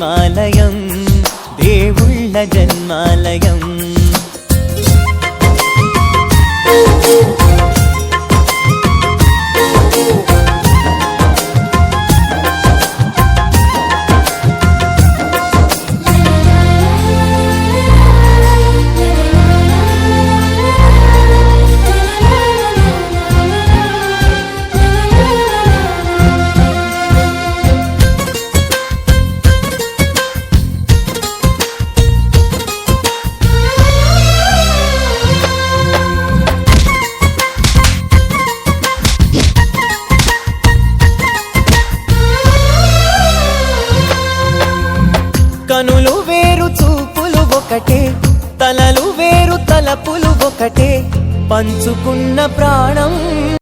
ఇల్లు ప్రేమాలయం దేవుళ్ళ కనులు వేరు చూపులు ఒకటే. తలలు వేరు తలపులు ఒకటే. పంచుకున్న ప్రాణం